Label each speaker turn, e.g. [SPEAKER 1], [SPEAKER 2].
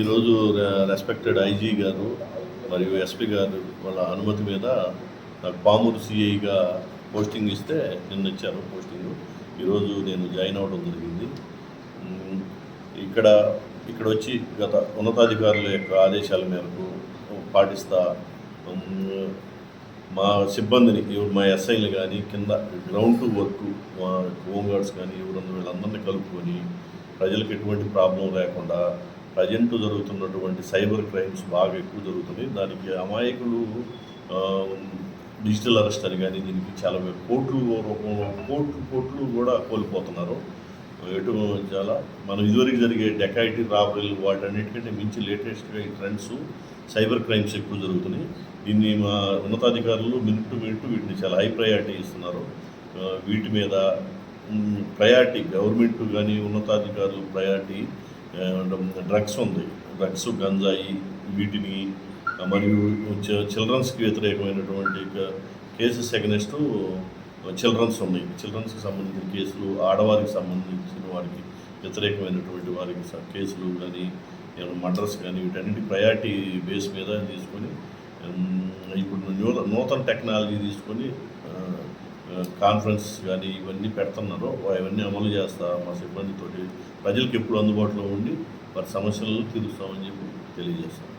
[SPEAKER 1] ఈరోజు respected IG గారు మరియు ఎస్పీ గారు వాళ్ళ అనుమతి మీద నాకు పామూరు సిఐగా పోస్టింగ్ ఇస్తే నిన్న ఇచ్చారు పోస్టింగ్. ఈరోజు నేను జాయిన్ అవ్వడం జరిగింది. ఇక్కడ ఇక్కడ వచ్చి గత ఉన్నతాధికారుల యొక్క ఆదేశాల మేరకు పాటిస్తా మా సిబ్బందిని మా ఎస్ఐలు కానీ కింద గ్రౌండ్ టు వర్క్ మా హోంగార్డ్స్ కానీ ఎవరన్నా వీళ్ళందరినీ కలుపుకొని ప్రజలకు ఎటువంటి ప్రాబ్లం లేకుండా ప్రజెంట్ జరుగుతున్నటువంటి సైబర్ క్రైమ్స్ బాగా ఎక్కువ జరుగుతున్నాయి. దానికి అమాయకులు డిజిటల్ అరెస్ట్ అని కానీ దీనికి చాలా కోట్లు రూపంలో కోట్లు కోట్లు కూడా కోల్పోతున్నారు. ఎటు చాలా మనం ఇదివరకు జరిగే డెకాయిటీ రాబరీలు వాటన్నిటికంటే మించి లేటెస్ట్గా ఈ ట్రెండ్స్ సైబర్ క్రైమ్స్ ఎక్కువ జరుగుతున్నాయి. దీన్ని మా ఉన్నతాధికారులు మినిట్ టు మినిట్ వీటిని చాలా హై ప్రయారిటీ ఇస్తున్నారు. వీటి మీద ప్రయారిటీ గవర్నమెంట్ కానీ ఉన్నతాధికారులు ప్రయారిటీ డ్రగ్స్ ఉంది. డ్రగ్స్ గంజాయి వీటిని మరియు చిల్డ్రన్స్కి వ్యతిరేకమైనటువంటి కేసెస్ ఎగనెస్ట్ చిల్డ్రన్స్ ఉన్నాయి. చిల్డ్రన్స్కి సంబంధించిన కేసులు ఆడవారికి సంబంధించిన వారికి వ్యతిరేకమైనటువంటి వారికి కేసులు కానీ ఏమైనా మర్డర్స్ కానీ వీటన్నిటి ప్రయారిటీ బేస్ మీద తీసుకొని ఇప్పుడు నూతన టెక్నాలజీ తీసుకొని కాన్ఫరెన్స్ కానీ ఇవన్నీ పెడుతున్నారో అవన్నీ అమలు చేస్తా మా సిబ్బందితోటి ప్రజలకు ఎప్పుడు అందుబాటులో ఉండి వారి సమస్యలను తీరుస్తామని చెప్పి తెలియజేస్తాం.